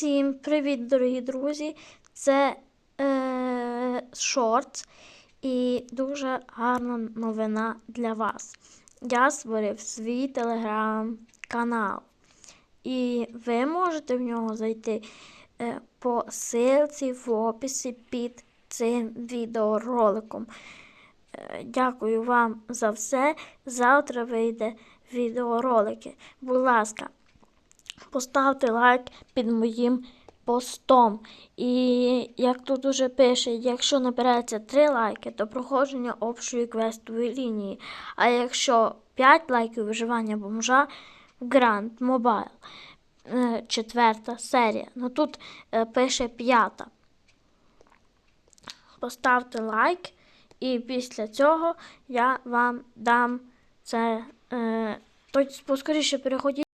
Всім привіт, дорогі друзі! Це е, шортс і дуже гарна новина для вас. Я створив свій телеграм-канал. І ви можете в нього зайти е, по ссылці в описі під цим відеороликом. Е, Дякую вам за все. Завтра вийде відеоролики. Будь ласка, поставте лайк під моїм постом. І як тут уже пише, якщо набереться 3 лайки, то проходження общої квестової лінії. А якщо 5 лайків виживання бомжа в Grand Mobile. Е, Четверта серія. Ну тут е, пише п'ята. Поставте лайк, і після цього я вам дам це. Е, то поскоріше переходіть.